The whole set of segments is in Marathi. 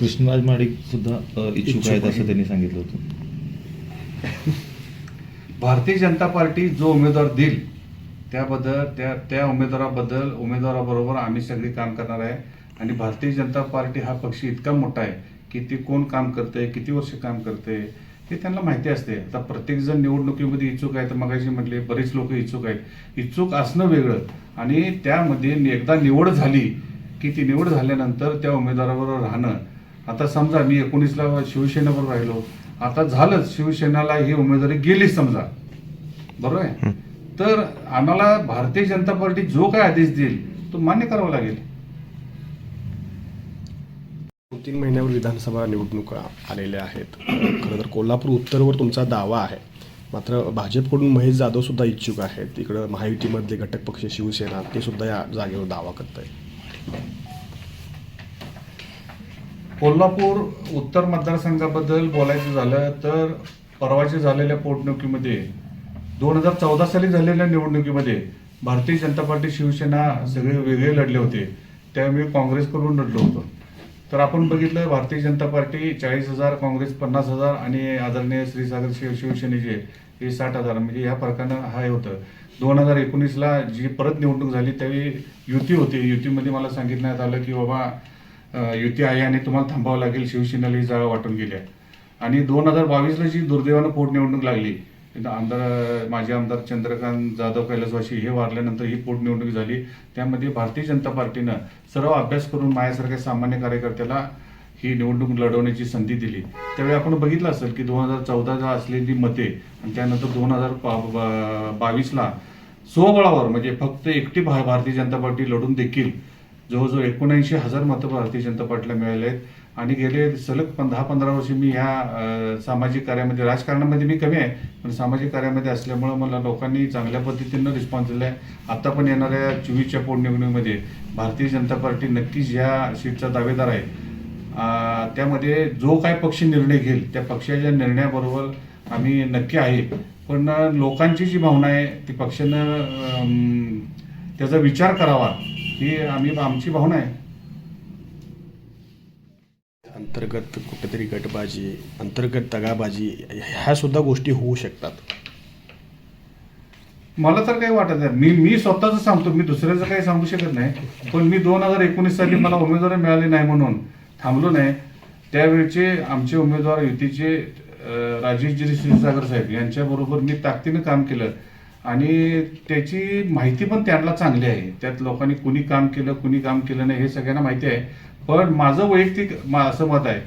कृष्णराज महाडिक सुद्धा इच्छुक आहेत असं त्यांनी सांगितलं होतं. भारतीय जनता पार्टी जो उमेदवार देईल त्याबद्दल त्या त्या उमेदवाराबद्दल उमेदवाराबरोबर आम्ही सगळी काम करणार आहे. आणि भारतीय जनता पार्टी हा पक्ष इतका मोठा आहे की ते कोण काम करते किती वर्ष काम करते हे त्यांना माहिती असते. आता प्रत्येक जण निवडणुकीमध्ये इच्छुक आहे तर मगाशी म्हटले बरेच लोक इच्छुक आहेत. इच्छुक असणं वेगळं. आणि त्यामध्ये एकदा निवड झाली की ती निवड झाल्यानंतर त्या उमेदवाराबरोबर राहणं आता समजा मी एकोणीसला शिवसेनेबरोबर राहिलो. आता झालंच शिवसेनेला ही उमेदवारी गेली समजा. बरोबर आहे? तर आम्हाला भारतीय जनता पार्टी जो काय आदेश देईल तो मान्य करावा लागेल. दोन तीन महिन्यावर विधानसभा निवडणुका आलेल्या आहेत. खरं तर कोल्हापूर उत्तरवर तुमचा दावा आहे. मात्र भाजपकडून महेश जाधव सुद्धा इच्छुक आहेत. इकडं महायुतीमधले घटक पक्ष शिवसेना ते सुद्धा या जागेवर दावा करत आहेत कोल्हापूर उत्तर मतदारसंघाबद्दल बोलायचं झालं तर परवाच्या झालेल्या पोटनिवडणुकीमध्ये दोन हजार चौदा साली झालेल्या निवडणुकीमध्ये भारतीय जनता पार्टी शिवसेना सगळे वेगळे लढले होते. त्यावेळी काँग्रेसकडून लढलो होतो. तर आपण बघितलं भारतीय जनता पार्टी चाळीस हजार काँग्रेस पन्नास हजार आणि आदरणीय श्रीसागर शिव शिवसेनेचे हे साठ हजार म्हणजे ह्या फरकानं हाय हे होतं. दोन हजार एकोणीसला जी परत निवडणूक झाली त्यावेळी युती होती. युतीमध्ये मला सांगितण्यात आलं की बाबा युती आहे आणि तुम्हाला थांबावं लागेल शिवसेनेला ही जागा वाटून गेल्या. आणि दोन हजार बावीसला जी दुर्दैवानं पोटनिवडणूक लागली आमदार माजी आमदार चंद्रकांत जाधव कैलासवाशी हे वारल्यानंतर ही पोटनिवडणूक झाली. त्यामध्ये भारतीय जनता पार्टीनं सर्व अभ्यास करून माझ्यासारख्या सामान्य कार्यकर्त्याला ही निवडणूक लढवण्याची संधी दिली. त्यावेळी आपण बघितलं असेल की दोन हजार चौदाला असलेली मते आणि त्यानंतर दोन हजार बावीसला स्वबळावर म्हणजे फक्त एकटी भा- भारतीय जनता पार्टी लढून देखील जवळजवळ एकोणऐंशी हजार मतं भारतीय जनता पार्टीला मिळाले आहेत. आणि गेले सलग पण दहा पंधरा वर्ष मी ह्या सामाजिक कार्यामध्ये राजकारणामध्ये मी कमी आहे. पण सामाजिक कार्यामध्ये असल्यामुळं मला लोकांनी चांगल्या पद्धतीनं रिस्पॉन्स दिला आहे आता पण येणाऱ्या चोवीसच्या पोटनिवडणुकीमध्ये भारतीय जनता पार्टी नक्कीच या सीटचा दावेदार आहे. त्यामध्ये जो काय पक्ष निर्णय घेईल त्या पक्षाच्या निर्णयाबरोबर आम्ही नक्की आहे. पण लोकांची जी भावना आहे ती पक्षानं त्याचा विचार करावा. ही आम्ही आमची भावना आहे. अंतर्गत कुठेतरी गटबाजी अंतर्गत दगाबाजी ह्या सुद्धा गोष्टी होऊ शकतात. मला तर काही वाटत नाही. मी मी स्वतःच सांगतो मी दुसऱ्याचं काही सांगू शकत नाही. पण मी दोन हजार एकोणीस साली मला उमेदवारी मिळाली नाही म्हणून थांबलो नाही. त्यावेळचे आमचे उमेदवार युतीचे राजेशजी क्षीरसागर साहेब यांच्याबरोबर मी ताकदीनं काम केलं. आणि त्याची माहिती पण त्यांना चांगली आहे. त्यात लोकांनी कुणी काम केलं कुणी काम केलं नाही हे सगळ्यांना माहिती आहे. पण माझं वैयक्तिक मा- असं मत आहे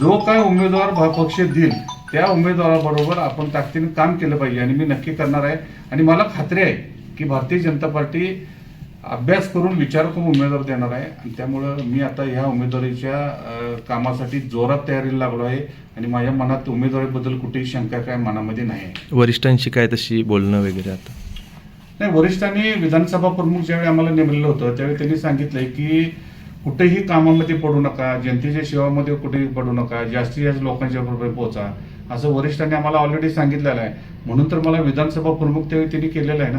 जो काय उमेदवार पक्ष देईल त्या उमेदवाराबरोबर आपण ताकदीनं काम केलं पाहिजे आणि मी नक्की करणार आहे. आणि मला खात्री आहे की भारतीय जनता पार्टी अभ्यास करून विचार करून उमेदवार देणार आहे. आणि त्यामुळं मी आता ह्या उमेदवारीच्या कामासाठी जोरात तयारीला लागलो आहे. आणि माझ्या मनात उमेदवारीबद्दल कुठेही शंका काय मनामध्ये नाही. वरिष्ठांशी काय तशी बोलणं वगैरे आता? नाही वरिष्ठांनी विधानसभा प्रमुख ज्यावेळी आम्हाला नेमलेलं होतं त्यावेळी त्यांनी सांगितलंय की कुठेही कामामध्ये पडू नका जनतेच्या सेवामध्ये कुठेही पडू नका जास्तीत जास्त लोकांच्या बरोबर पोहोचा. असं वरिष्ठांनी आम्हाला ऑलरेडी सांगितलेलं आहे. म्हणून तर मला विधानसभा प्रमुख त्यावेळी त्यांनी केलेलं आहे ना.